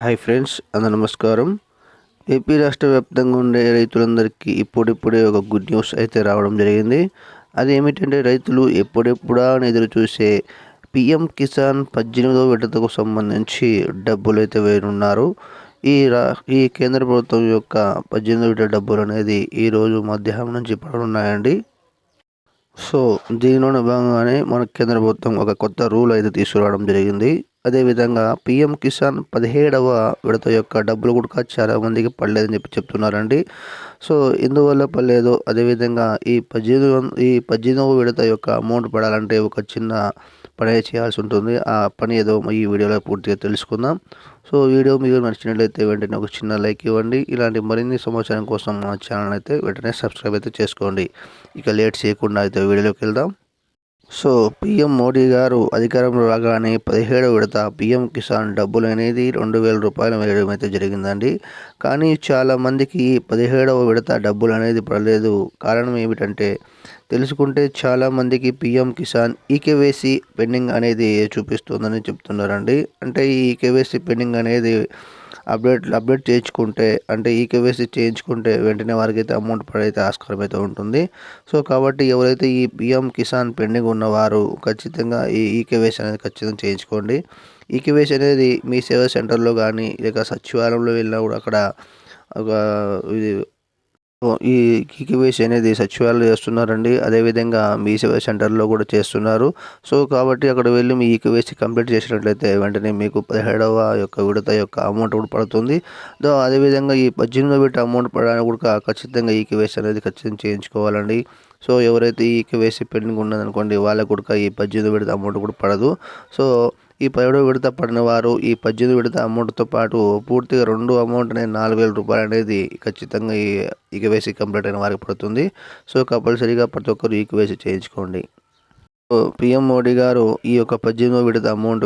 Hi friends అందరు నమస్కారం. AP రాష్ట్ర వ్యాప్తంగా ఉండే రైతులందరికీ ఇప్పుడిప్పుడే ఒక గుడ్ న్యూస్ అయితే రావడం జరిగింది. అది ఏమిటంటే రైతులు ఎప్పుడెప్పుడా అని ఎదురు చూసే పిఎం కిసాన్ పద్దెనిమిదవ విడతకు సంబంధించి డబ్బులు అయితే వేయనున్నారు. ఈ రా ఈ కేంద్ర ప్రభుత్వం యొక్క పద్దెనిమిది విడత డబ్బులు అనేది ఈరోజు మధ్యాహ్నం నుంచి పడనున్నాయండి. సో దీనిలోనే భాగంగానే మన కేంద్ర ప్రభుత్వం ఒక కొత్త రూల్ అయితే తీసుకురావడం జరిగింది. అదేవిధంగా పిఎం కిసాన్ పదిహేడవ విడత యొక్క డబ్బులు కూడా చాలామందికి పడలేదని చెప్పి చెప్తున్నారండి. సో ఎందువల్ల పడలేదు అదేవిధంగా ఈ పద్దెనిమిది ఈ పద్దెనిమిదవ విడత యొక్క అమౌంట్ పడాలంటే ఒక చిన్న పని చేయాల్సి ఉంటుంది. ఆ పని ఏదో ఈ వీడియోలో పూర్తిగా తెలుసుకుందాం. సో వీడియో మీకు నచ్చినట్లయితే వెంటనే ఒక చిన్న లైక్ ఇవ్వండి. ఇలాంటి మరిన్ని సమాచారం కోసం మా ఛానల్ అయితే వెంటనే సబ్స్క్రైబ్ అయితే చేసుకోండి. ఇక లేట్ చేయకుండా అయితే వీడియోలోకి వెళ్దాం. సో పిఎం మోడీ గారు అధికారంలో రాగానే పదిహేడవ విడత పిఎం కిసాన్ డబ్బులు అనేది రెండు వేల రూపాయలు వేయడం అయితే జరిగిందండి. కానీ చాలామందికి పదిహేడవ విడత డబ్బులు అనేది పడలేదు. కారణం ఏమిటంటే తెలుసుకుంటే చాలామందికి పిఎం కిసాన్ ఈకేవేసీ పెండింగ్ అనేది చూపిస్తుందని చెప్తున్నారండి. అంటే ఈ ఈకేవేసీ పెండింగ్ అనేది అప్డేట్ అప్డేట్ చేయించుకుంటే అంటే ఈ కేవైసీ చేయించుకుంటే వెంటనే వారికి అయితే అమౌంట్ పడైతే ఆస్కారం అయితే ఉంటుంది. సో కాబట్టి ఎవరైతే ఈ పిఎం కిసాన్ పెండింగ్ ఉన్నవారు ఖచ్చితంగా ఈ ఈ కేవైసీ అనేది ఖచ్చితంగా చేయించుకోండి. ఈ కేవైసీ అనేది మీ సేవా సెంటర్లో కానీ లేక సచివాలయంలో వెళ్ళినా కూడా అక్కడ ఒక ఇది ఈ ఈకేవైసీ అనేది సచివాలయం చేస్తున్నారండి. అదేవిధంగా మీ సేవా సెంటర్లో కూడా చేస్తున్నారు. సో కాబట్టి అక్కడ వెళ్ళి మీ ఈకేవైసీ కంప్లీట్ చేసినట్లయితే వెంటనే మీకు పదిహేడవ యొక్క విడత యొక్క అమౌంట్ కూడా పడుతుంది. దో అదేవిధంగా ఈ పద్దెనిమిదవ విడత అమౌంట్ పడడానికి కూడా ఖచ్చితంగా ఈకేవైసీ అనేది ఖచ్చితంగా చేయించుకోవాలండి. సో ఎవరైతే ఈ ఈకేవైసీ పెండింగ్ ఉన్నదనుకోండి వాళ్ళకు కూడా ఈ పద్దెనిమిది విడత అమౌంట్ కూడా పడదు. సో ఈ పదిహేడో విడత పడిన వారు ఈ పద్దెనిమిది విడత అమౌంట్తో పాటు పూర్తిగా రెండు అమౌంట్ అనేది నాలుగు వేల రూపాయలు అనేది ఖచ్చితంగా ఈ ఈకవేసి కంప్లీట్ అయిన వారికి పడుతుంది. సో కంపల్సరీగా ప్రతి ఒక్కరు ఈకవేసి చేయించుకోండి. పిఎం మోడీ గారు ఈ యొక్క పద్దెనిమిదో విడత అమౌంట్